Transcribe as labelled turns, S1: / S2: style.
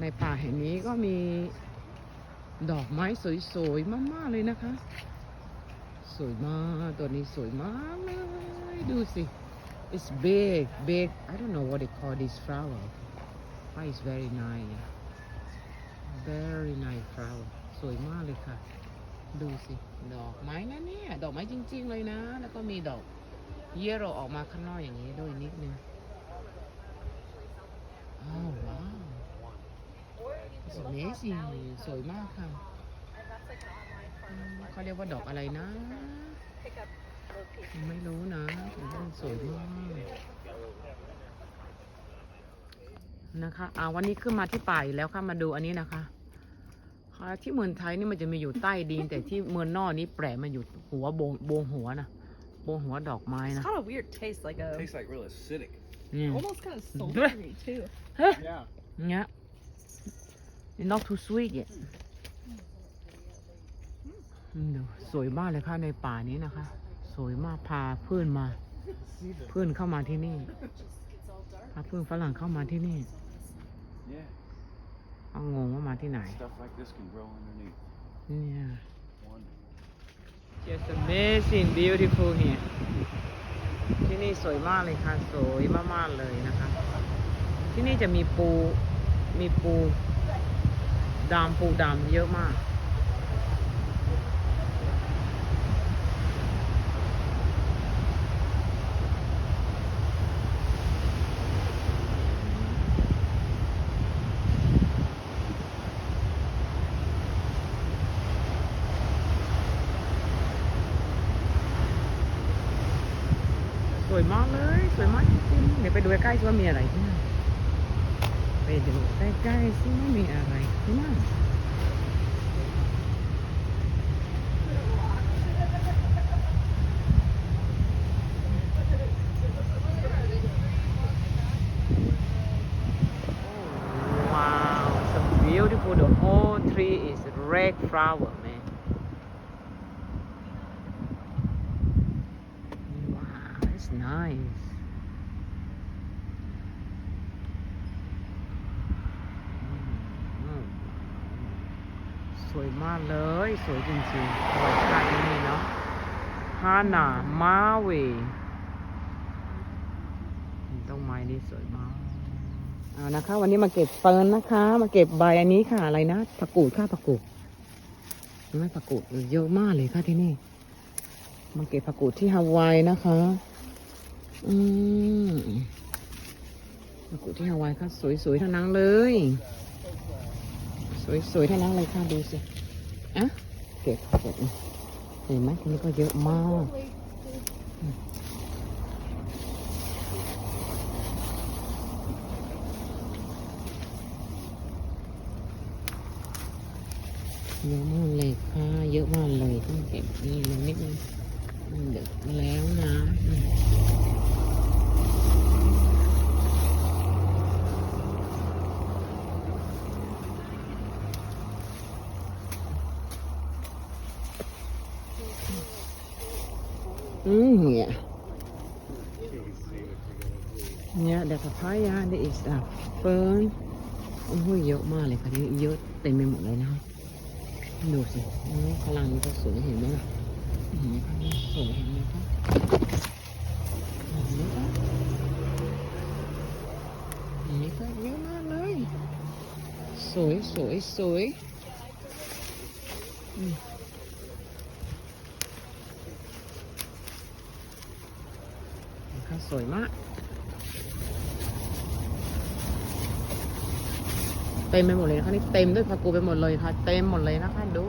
S1: ในป่าแห่งนี้ก็มีดอกไม้สวยๆ มากๆ เลยนะคะ สวยมาก ตัวนี้สวยมากเลย ดูสิ it's big big I don't know what they call this flower but it's very nice very nice flower สวยมากเลยค่ะ ดูสิ ดอกไม้นะเนี่ย ดอกไม้จริง ๆ เลยนะ แล้วก็มีดอกเยโรออกมาข้างนอกอย่างนี้ด้วยนิดนึงอ้าวว้าว amazing สวยมากค่ะอืมเขาเรียกว่าดอกอะไรนะ ไม่รู้นะแต่ว่ามันสวยมากนะคะอ่าวันนี้ขึ้นมาที่ป่าอีกแล้วค่ะมาดูอันนี้นะคะค่ะที่เมืองไทยนี่มันจะมีอยู่ใต้ดิน แต่ที่เมืองนอกนี้แปลกมันอยู่หัวโบงโบงหัวนะโบงหัวดอกไม้
S2: It's
S1: นะ
S2: kind of weird taste, like a
S3: Tastes like real acidic.
S1: เนี่ย
S2: almost kind of
S1: Blech.
S2: sultry too.
S3: Yeah.
S1: เนี่ย It's not too sweet yet อืมดูสวยมากเลยค่ะในป่านี้นะคะ สวยมากพาเพื่อนมา เพื่อนเข้ามาที่นี่พาเพื่อนฝรั่งเข้ามาที่นี่
S3: Yeah.
S1: เอางงว่ามาที่ไหน
S3: Stuff like this can grow underneath.
S1: เนี่ย
S3: Wonderful.
S1: just amazing beautiful here ที่นี่สวยมากเลยค่ะ สวยมากๆเลยนะคะ ที่นี่จะมีปู มีปู ดำปูดำเยอะมาก สวยมากเลย สวยมากจริงๆเดี๋ยวไปดูใกล้ๆว่ามีอะไรที่นั่น ไปดูใกล้ๆซิว่ามีอะไรที่นั่นว้าว so beautiful the whole tree is red flower man Wow, that's nice. อืมส วยมากเลย สวยจริงๆสวยค่ะที่นี่เนาะฮานามาเวต้นไม้นี่สวยมากเอานะคะ วันนี้มาเก็บเฟิร์นนะคะ มาเก็บใบอันนี้ค่ะ อะไรนะผักกูดค่ะผักกูดเห็นไหม่ผักกูดเยอะมากเลยค่ะที่นี่ มาเก็บผักกูดที่ฮาวายนะคะ อืมผักกูดที่ฮาวายค่ะสวยๆทั้งนั้นเลย สวยๆทั้งนั้นเลยค่ะดูสิอะเก็บเก็บเห็นไหมทีนี้ก็เยอะมากเยอะมากเลยค่ะ เยอะมากเลยต้องเก็บนี่นิดนึง มันดึกแล้วนะอืม อืมเนี่ยเนี่ยเด็กพายาเด็กสาเฟิร์นโอ้โหเยอะมากเลยค่ะนี่เยอะเต็มไปหมดเลยนะดูสิพลังมันก็สวยเห็นไหมล่ะเห็นไหมคะสวยเห็นไหมคะเห็นไหมคะเห็นไหมคะเยอะมากเลย สวยสวยสวยอืมเห็นค่ะ สวยมาก เต็มไปหมดเลยนะคะนี่เต็มด้วยผักกูไปหมดเลยค่ะ เต็มหมดเลยนะคะดู